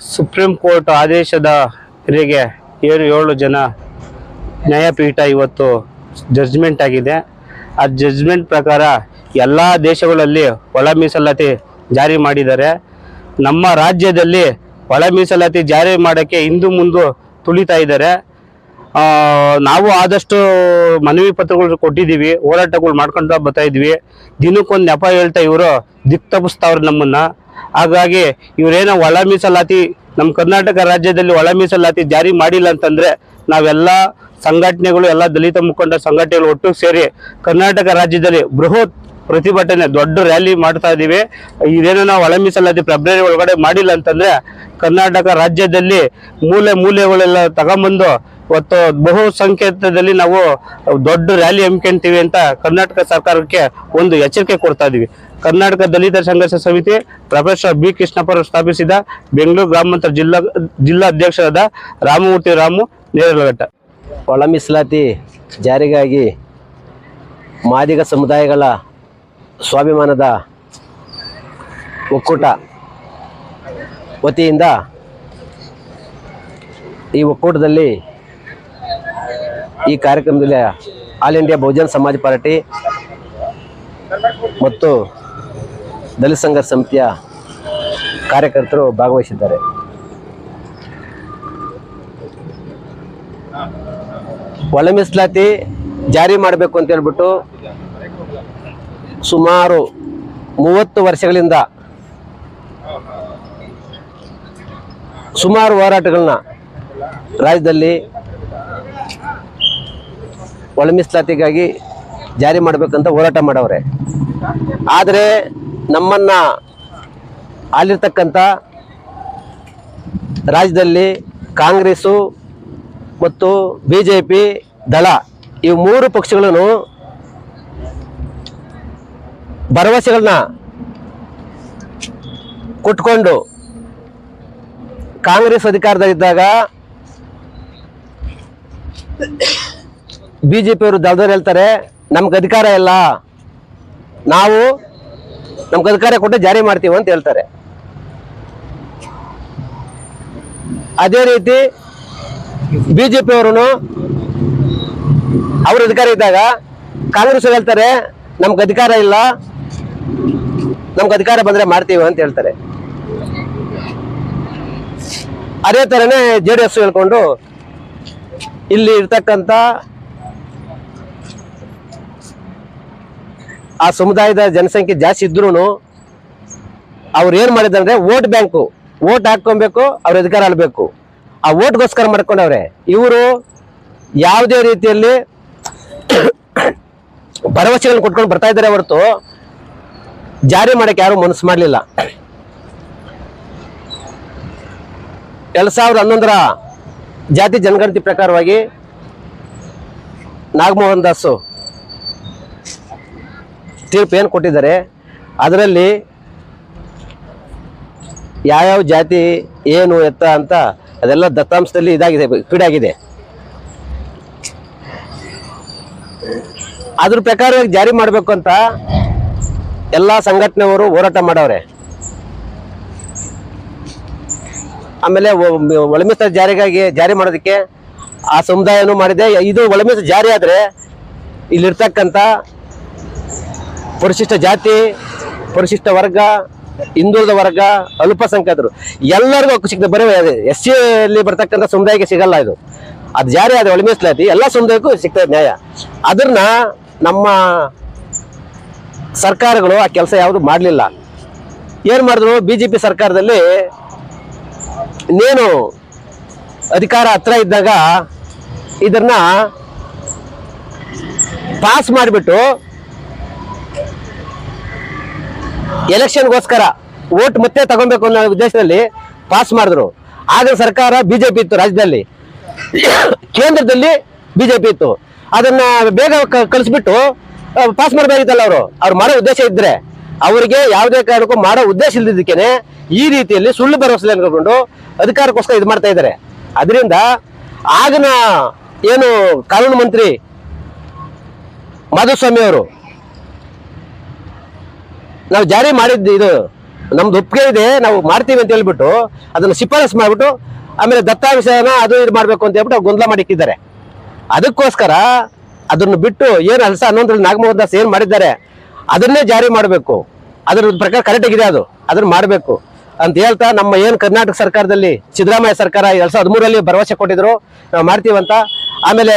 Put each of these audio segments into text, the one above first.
Supreme court ಆದೇಶದ ಹಿರಿಗೆ ಏಳು ಏಳು ಜನ ನ್ಯಾಯಪೀಠ ಇವತ್ತು ಜಡ್ಜ್ಮೆಂಟ್ ಆಗಿದೆ. ಆ ಜಡ್ಜ್ಮೆಂಟ್ ಪ್ರಕಾರ ಎಲ್ಲ ದೇಶಗಳಲ್ಲಿ ಒಳ ಮೀಸಲಾತಿ ಜಾರಿ ಮಾಡಿದ್ದಾರೆ. ನಮ್ಮ ರಾಜ್ಯದಲ್ಲಿ ಒಳ ಮೀಸಲಾತಿ ಜಾರಿ ಮಾಡೋಕ್ಕೆ ಹಿಂದು ಮುಂದು ತುಳಿತಾ ಇದ್ದಾರೆ. ನಾವು ಆದಷ್ಟು ಮನವಿ ಪತ್ರಗಳು ಕೊಟ್ಟಿದ್ದೀವಿ, ಹೋರಾಟಗಳು ಮಾಡ್ಕೊಂಡು ಬರ್ತಾ ಇದ್ವಿ ದಿನಕ್ಕೊಂದು ನೆಪ ಹೇಳ್ತಾ ಇವರು, ದಿಕ್ ತಪ್ಪಿಸ್ತಾವ್ರೆ ನಮ್ಮನ್ನ. ಹಾಗಾಗಿ ಇವರೇನೋ ಒಳ ಮೀಸಲಾತಿ ನಮ್ಮ ಕರ್ನಾಟಕ ರಾಜ್ಯದಲ್ಲಿ ಒಳ ಮೀಸಲಾತಿ ಜಾರಿ ಮಾಡಿಲ್ಲ ಅಂತಂದ್ರೆ ನಾವೆಲ್ಲ ಸಂಘಟನೆಗಳು, ಎಲ್ಲ ದಲಿತ ಮುಖಂಡ ಸಂಘಟನೆಗಳು ಒಟ್ಟು ಸೇರಿ ಕರ್ನಾಟಕ ರಾಜ್ಯದಲ್ಲಿ ಬೃಹತ್ ಪ್ರತಿಭಟನೆ, ದೊಡ್ಡ ರ್ಯಾಲಿ ಮಾಡ್ತಾ ಇದೀವಿ. ಇದೇನ ನಾವು ಒಳ ಮೀಸಲಾತಿ ಫೆಬ್ರವರಿ ಒಳಗಡೆ ಮಾಡಿಲ್ಲ ಅಂತಂದ್ರೆ ಕರ್ನಾಟಕ ರಾಜ್ಯದಲ್ಲಿ ಮೂಲೆ ಮೂಲೆಗಳೆಲ್ಲ ತಗೊಂಬಂದು ಇವತ್ತು ಬಹು ಸಂಖ್ಯಾತದಲ್ಲಿ ನಾವು ದೊಡ್ಡ ರ್ಯಾಲಿ ಹಮ್ಮಿಕೊಂತೀವಿ ಅಂತ ಕರ್ನಾಟಕ ಸರ್ಕಾರಕ್ಕೆ ಒಂದು ಎಚ್ಚರಿಕೆ ಕೊಡ್ತಾ ಇದೀವಿ. ಕರ್ನಾಟಕ ದಲಿತ ಸಂಘರ್ಷ ಸಮಿತಿ ಪ್ರೊಫೆಸರ್ ಬಿ ಕೃಷ್ಣಪ್ಪ ಸ್ಥಾಪಿಸಿದ ಬೆಂಗಳೂರು ಗ್ರಾಮಾಂತರ ಜಿಲ್ಲಾ ಜಿಲ್ಲಾ ಅಧ್ಯಕ್ಷರಾದ ರಾಮಮೂರ್ತಿ ರಾಮು ನೇರಲಘಟ್ಟ. ಒಳ ಮೀಸಲಾತಿ ಜಾರಿಗಾಗಿ ಮಾದಿಗ ಸಮುದಾಯಗಳ ಸ್ವಾಭಿಮಾನದ ಒಕ್ಕೂಟ ವತಿಯಿಂದ ಈ ಒಕ್ಕೂಟದಲ್ಲಿ ಈ ಕಾರ್ಯಕ್ರಮದಲ್ಲಿ ಆಲ್ ಇಂಡಿಯಾ ಬಹುಜನ್ ಸಮಾಜ ಪಾರ್ಟಿ ಮತ್ತು ದಲಿತ ಸಂಘರ್ಷ ಸಮಿತಿಯ ಕಾರ್ಯಕರ್ತರು ಭಾಗವಹಿಸಿದ್ದಾರೆ. ಒಳ ಮೀಸಲಾತಿ ಜಾರಿ ಮಾಡಬೇಕು ಅಂತ ಹೇಳ್ಬಿಟ್ಟು ಸುಮಾರು ಮೂವತ್ತು ವರ್ಷಗಳಿಂದ ಸುಮಾರು ಹೋರಾಟಗಳನ್ನ ರಾಜ್ಯದಲ್ಲಿ ಒಳ ಮೀಸಲಾತಿಗಾಗಿ ಜಾರಿ ಮಾಡಬೇಕಂತ ಹೋರಾಟ ಮಾಡವ್ರೆ. ಆದರೆ ನಮ್ಮನ್ನ ಅಲ್ಲಿರ್ತಕ್ಕಂಥ ರಾಜ್ಯದಲ್ಲಿ ಕಾಂಗ್ರೆಸ್ಸು ಮತ್ತು ಬಿ ಜೆ ಪಿ ದಳ ಈ ಮೂರು ಪಕ್ಷಗಳನ್ನು ಭರವಸೆಗಳನ್ನ ಕೊಟ್ಕೊಂಡು ಕಾಂಗ್ರೆಸ್ ಅಧಿಕಾರದಲ್ಲಿದ್ದಾಗ ಬಿ ಜೆ ಪಿಯವರು ದಲ್ದವ್ರು ಹೇಳ್ತಾರೆ, ನಮ್ಗೆ ಅಧಿಕಾರ ಇಲ್ಲ. ನಾವು ನಮ್ಗೆ ಅಧಿಕಾರ ಕೊಟ್ಟು ಜಾರಿ ಮಾಡ್ತೀವಿ ಅಂತ ಹೇಳ್ತಾರೆ. ಅದೇ ರೀತಿ ಬಿಜೆಪಿ ಅವರು ಅವ್ರ ಅಧಿಕಾರ ಇದ್ದಾಗ ಕಾಂಗ್ರೆಸ್ ಹೇಳ್ತಾರೆ, ನಮ್ಗೆ ಅಧಿಕಾರ ಇಲ್ಲ. ನಮ್ಗೆ ಅಧಿಕಾರ ಬಂದ್ರೆ ಮಾಡ್ತೀವಿ ಅಂತ ಹೇಳ್ತಾರೆ. ಅದೇ ತರನೇ ಜೆ ಡಿ ಎಸ್ ಹೇಳ್ಕೊಂಡು ಇಲ್ಲಿ ಇರ್ತಕ್ಕಂಥ ಆ ಸಮುದಾಯದ ಜನಸಂಖ್ಯೆ ಜಾಸ್ತಿ ಇದ್ರು ಅವ್ರು ಏನ್ ಮಾಡಿದಂದ್ರೆ ವೋಟ್ ಬ್ಯಾಂಕು. ವೋಟ್ ಹಾಕೊಬೇಕು ಅವ್ರ ಅಧಿಕಾರ ಆಳ್ಬೇಕು. ಆ ವೋಟ್ಗೋಸ್ಕರ ಮಾಡ್ಕೊಂಡವ್ರೆ. ಇವರು ಯಾವುದೇ ರೀತಿಯಲ್ಲಿ ಭರವಸೆಗಳನ್ನ ಕೊಟ್ಕೊಂಡು ಬರ್ತಾ ಇದ್ದಾರೆ ಹೊರತು ಜಾರಿ ಮಾಡಕ್ಕೆ ಯಾರು ಮನಸ್ಸು ಮಾಡಲಿಲ್ಲ. ಎರಡ್ ಸಾವಿರದ ಹನ್ನೊಂದರ ಜಾತಿ ಜನಗಣತಿ ಪ್ರಕಾರವಾಗಿ ನಾಗಮೋಹನ್ ದಾಸು ತೀರ್ಪು ಏನು ಕೊಟ್ಟಿದ್ದಾರೆ? ಅದರಲ್ಲಿ ಯಾವ್ಯಾವ ಜಾತಿ ಏನು ಎತ್ತ ಅಂತ ಅದೆಲ್ಲ ದತ್ತಾಂಶದಲ್ಲಿ ಇದಾಗಿದೆ ಕ್ರೀಡಾಗಿದೆ ಅದ್ರ ಪ್ರಕಾರವಾಗಿ ಜಾರಿ ಮಾಡಬೇಕು ಅಂತ ಎಲ್ಲ ಸಂಘಟನೆಯವರು ಹೋರಾಟ ಮಾಡವ್ರೆ. ಆಮೇಲೆ ಒಳಮಿತ ಜಾರಿಗಾಗಿ ಜಾರಿ ಮಾಡೋದಕ್ಕೆ ಆ ಸಮುದಾಯನೂ ಮಾಡಿದೆ. ಇದು ಒಳಮಿತ ಜಾರಿ ಆದರೆ ಇಲ್ಲಿರ್ತಕ್ಕಂಥ ಪರಿಶಿಷ್ಟ ಜಾತಿ, ಪರಿಶಿಷ್ಟ ವರ್ಗ, ಹಿಂದುಳಿದ ವರ್ಗ, ಅಲ್ಪಸಂಖ್ಯಾತರು. ಎಲ್ಲರಿಗೂ ಹಕ್ಕು ಸಿಗ್ತದೆ ಬರೀ ಎಸ್ ಸಿ ಅಲ್ಲಿ ಬರ್ತಕ್ಕಂಥ ಸಮುದಾಯಕ್ಕೆ ಸಿಗಲ್ಲ ಇದು. ಅದು ಜಾರಿ ಆದ ಒಳ ಮೀಸಲಾತಿ ಎಲ್ಲ ಸಮುದಾಯಕ್ಕೂ ಸಿಗ್ತದೆ ನ್ಯಾಯ. ಅದನ್ನ ನಮ್ಮ ಸರ್ಕಾರಗಳು ಆ ಕೆಲಸ ಯಾವುದು ಮಾಡಲಿಲ್ಲ. ಏನು ಮಾಡಿದ್ರು? ಬಿ ಜೆ ಪಿ ಸರ್ಕಾರದಲ್ಲಿ ಇನ್ನೇನು ಅಧಿಕಾರ ಹತ್ರ ಇದ್ದಾಗ ಇದನ್ನ ಪಾಸ್ ಮಾಡಿಬಿಟ್ಟು ಎಲೆಕ್ಷನ್ಗೋಸ್ಕರ ವೋಟ್ ಮತ್ತೆ ತಗೊಬೇಕು ಅನ್ನೋ ಉದ್ದೇಶದಲ್ಲಿ ಪಾಸ್ ಮಾಡಿದ್ರು. ಆಗ ಸರ್ಕಾರ ಬಿಜೆಪಿ ಇತ್ತು ರಾಜ್ಯದಲ್ಲಿ. ಕೇಂದ್ರದಲ್ಲಿ ಬಿಜೆಪಿ ಇತ್ತು. ಅದನ್ನ ಬೇಗ ಕಲಿಸ್ಬಿಟ್ಟು ಪಾಸ್ ಮಾಡಬೇಕಾಗಿತ್ತಲ್ಲ ಅವರು. ಅವ್ರು ಮಾಡೋ ಉದ್ದೇಶ ಇದ್ರೆ, ಅವರಿಗೆ ಯಾವುದೇ ಕಾರಣಕ್ಕೂ ಮಾಡೋ ಉದ್ದೇಶ ಇಲ್ಲದಿದ್ದಕ್ಕೇನೆ ಈ ರೀತಿಯಲ್ಲಿ ಸುಳ್ಳು ಭರವಸೆ ಅನ್ಕೊಂಡು ಅಧಿಕಾರಕ್ಕೋಸ್ಕರ ಇದು ಮಾಡ್ತಾ ಇದ್ದಾರೆ ಅದರಿಂದ ಆಗಿನ ಏನು ಕಾನೂನು ಮಂತ್ರಿ ಮಾಧುಸ್ವಾಮಿ ಅವರು ನಾವು ಜಾರಿ ಮಾಡಿದ್ದು ಇದು. ನಮ್ದು ಒಪ್ಪಿಗೆ ಇದೆ, ನಾವು ಮಾಡ್ತೀವಿ ಅಂತ ಹೇಳ್ಬಿಟ್ಟು ಅದನ್ನು ಶಿಫಾರಸ್ ಮಾಡ್ಬಿಟ್ಟು ಆಮೇಲೆ ದತ್ತಾಂಶನ ಅದು ಇದು ಮಾಡಬೇಕು ಅಂತ ಹೇಳ್ಬಿಟ್ಟು ಗೊಂದಲ ಮಾಡಿಕ್ಕಿದ್ದಾರೆ ಅದಕ್ಕೋಸ್ಕರ ಅದನ್ನು ಬಿಟ್ಟು ಏನು ಹಲಸ ಹನ್ನೊಂದರಲ್ಲಿ ನಾಗಮೋಹನ್ ದಾಸ್ ಏನು ಮಾಡಿದ್ದಾರೆ, ಅದನ್ನೇ ಜಾರಿ ಮಾಡಬೇಕು. ಅದ್ರ ಪ್ರಕಾರ ಕರೆಕ್ಟ್ ಆಗಿದೆ ಅದು, ಅದನ್ನ ಮಾಡಬೇಕು. ಅಂತ ಹೇಳ್ತಾ ನಮ್ಮ ಏನು ಕರ್ನಾಟಕ ಸರ್ಕಾರದಲ್ಲಿ ಸಿದ್ದರಾಮಯ್ಯ ಸರ್ಕಾರ ಎರಡು ಸಾವಿರದ ಹದಿಮೂರರಲ್ಲಿ ಭರವಸೆ ಕೊಟ್ಟಿದ್ರು, ನಾವು ಮಾಡ್ತೀವಂತ ಆಮೇಲೆ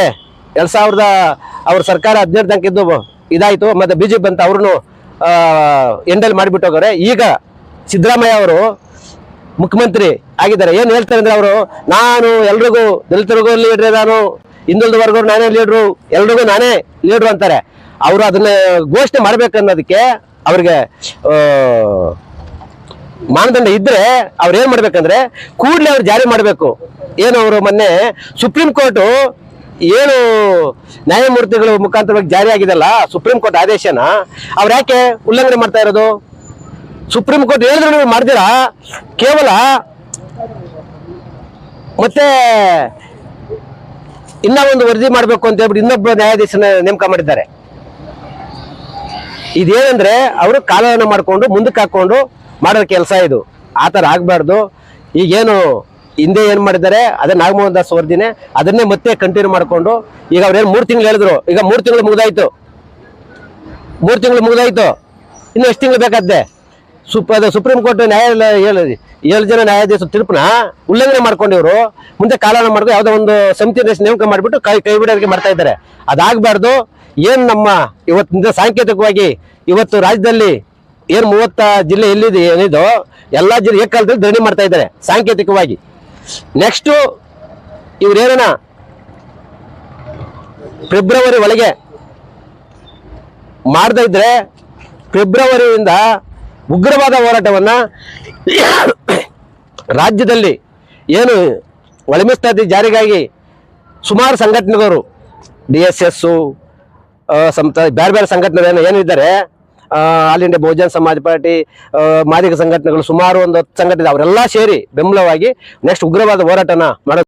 ಎರಡು ಸಾವಿರದ ಅವ್ರ ಸರ್ಕಾರ ಹದಿನೆಂಟು ತನಕ ಇದ್ದು ಬಿ ಜೆ ಪಿ ಅಂತ ಅವ್ರನ್ನು ಎಂಡಲ್ ಮಾಡಿಬಿಟ್ಟು ಹೋಗೋರೆ. ಈಗ ಸಿದ್ದರಾಮಯ್ಯ ಅವರು ಮುಖ್ಯಮಂತ್ರಿ ಆಗಿದ್ದಾರೆ. ಏನು ಹೇಳ್ತಾರೆ ಅಂದ್ರೆ ಅವರು, ನಾನು ಎಲ್ರಿಗೂ ದಲಿತರಿಗೂ ಲೀಡ್ರೆ ನಾನು, ಹಿಂದುಳಿದ ವರ್ಗವ್ರು ನಾನೇ ಲೀಡ್ರು, ಎಲ್ರಿಗೂ ನಾನೇ ಲೀಡ್ರು ಅಂತಾರೆ. ಅವರು ಅದನ್ನ ಘೋಷಣೆ ಮಾಡ್ಬೇಕನ್ನೋದಕ್ಕೆ ಅವ್ರಿಗೆ ಮಾನದಂಡ ಇದ್ರೆ ಅವ್ರು ಏನ್ ಮಾಡ್ಬೇಕಂದ್ರೆ ಕೂಡಲೇ ಅವ್ರು ಜಾರಿ ಮಾಡಬೇಕು. ಏನು ಅವರು ಮೊನ್ನೆ ಸುಪ್ರೀಂ ಕೋರ್ಟ್ ಏನು ನ್ಯಾಯಮೂರ್ತಿಗಳು ಮುಖಾಂತರವಾಗಿ ಜಾರಿಯಾಗಿದೆಲ್ಲ ಸುಪ್ರೀಂ ಕೋರ್ಟ್ ಆದೇಶನ, ಅವ್ರು ಯಾಕೆ ಉಲ್ಲಂಘನೆ ಮಾಡ್ತಾ ಇರೋದು? ಸುಪ್ರೀಂ ಕೋರ್ಟ್ ಹೇಳಿದ್ರು ನೀವು ಮಾಡ್ತೀರಾ? ಕೇವಲ ಮತ್ತೆ ಇನ್ನ ಒಂದು ವರದಿ ಮಾಡಬೇಕು ಅಂತ ಹೇಳ್ಬಿಟ್ಟು ಇನ್ನೊಬ್ಬ ನ್ಯಾಯಾಧೀಶನ ನೇಮಕ ಮಾಡಿದ್ದಾರೆ. ಇದೇನಂದ್ರೆ ಅವರು ಕಾಲವನ್ನು ಮಾಡಿಕೊಂಡು, ಮುಂದಕ್ಕೆ ಹಾಕೊಂಡು ಮಾಡೋ ಕೆಲಸ ಇದು. ಆ ಥರ ಆಗಬಾರ್ದು. ಈಗೇನು ಹಿಂದೆ ಏನ್ ಮಾಡಿದ್ದಾರೆ, ಅದೇ ನಾಗಮೋಹನ್ ದಾಸ್ ವರದಿನೇ ಅದನ್ನೇ ಮತ್ತೆ ಕಂಟಿನ್ಯೂ ಮಾಡಿಕೊಂಡು, ಈಗ ಅವ್ರೇನು ಮೂರು ತಿಂಗಳು ಹೇಳಿದ್ರು, ಈಗ ಮೂರು ತಿಂಗಳು ಮುಗ್ದಾಯ್ತು. ಮೂರು ತಿಂಗಳು ಮುಗ್ದಾಯ್ತು. ಇನ್ನು ಎಷ್ಟು ತಿಂಗಳು ಬೇಕಾದ್ದೆ? ಸುಪ್, ಅದು ಸುಪ್ರೀಂ ಕೋರ್ಟ್ ನ್ಯಾಯಾಲಯ ಏಳು ಜನ ನ್ಯಾಯಾಧೀಶ ತೀರ್ಪನ್ನ ಉಲ್ಲಂಘನೆ ಮಾಡ್ಕೊಂಡಿವ್ರು. ಮುಂದೆ ಕಾಲನ ಮಾಡ್ಕೊಂಡು ಯಾವುದೋ ಒಂದು ಸಮಿತಿ ನೇಮಕ ಮಾಡಿಬಿಟ್ಟು ಕೈ ಕೈ ಬಿಡೋರಿಗೆ ಮಾಡ್ತಾ ಇದ್ದಾರೆ. ಅದಾಗಬಾರ್ದು, ಏನು ನಮ್ಮ ಇವತ್ತಿಂದ ಸಾಂಕೇತಿಕವಾಗಿ ಇವತ್ತು ರಾಜ್ಯದಲ್ಲಿ ಏನು ಮೂವತ್ತ ಜಿಲ್ಲೆ ಎಲ್ಲಿದೆ, ಏನಿದೋ, ಎಲ್ಲ ಜಿಲ್ಲೆ ಏಕಾಲದಲ್ಲಿ ಧರಣಿ ಮಾಡ್ತಾ ಇದ್ದಾರೆ, ಸಾಂಕೇತಿಕವಾಗಿ. ನೆಕ್ಸ್ಟ್ ಇವ್ರೇನ ಫೆಬ್ರವರಿ ಒಳಗೆ ಮಾಡದೇ ಇದ್ರೆ ಫೆಬ್ರವರಿಯಿಂದ ಉಗ್ರವಾದ ಹೋರಾಟವನ್ನ ರಾಜ್ಯದಲ್ಲಿ ಏನು ಒಳಮಿಸ್ತಾತಿ ಜಾರಿಗಾಗಿ ಸುಮಾರು ಸಂಘಟನೆಗಳು, ಡಿ ಎಸ್ ಎಸ್ ಬೇರೆ ಬೇರೆ ಸಂಘಟನೆ ಏನಿದ್ದಾರೆ ಆಲ್ ಇಂಡಿಯಾ ಬಹುಜನ ಸಮಾಜ ಪಾರ್ಟಿ ಮಾದಿಗ ಸಂಘಟನೆಗಳು ಸುಮಾರು ಒಂದು ಹತ್ತು ಸಂಘಟನೆ ಅವರೆಲ್ಲ ಸೇರಿ ಬೆಂಬಲವಾಗಿ ನೆಕ್ಸ್ಟ್ ಉಗ್ರವಾದ ಹೋರಾಟನ ಮಾಡೋ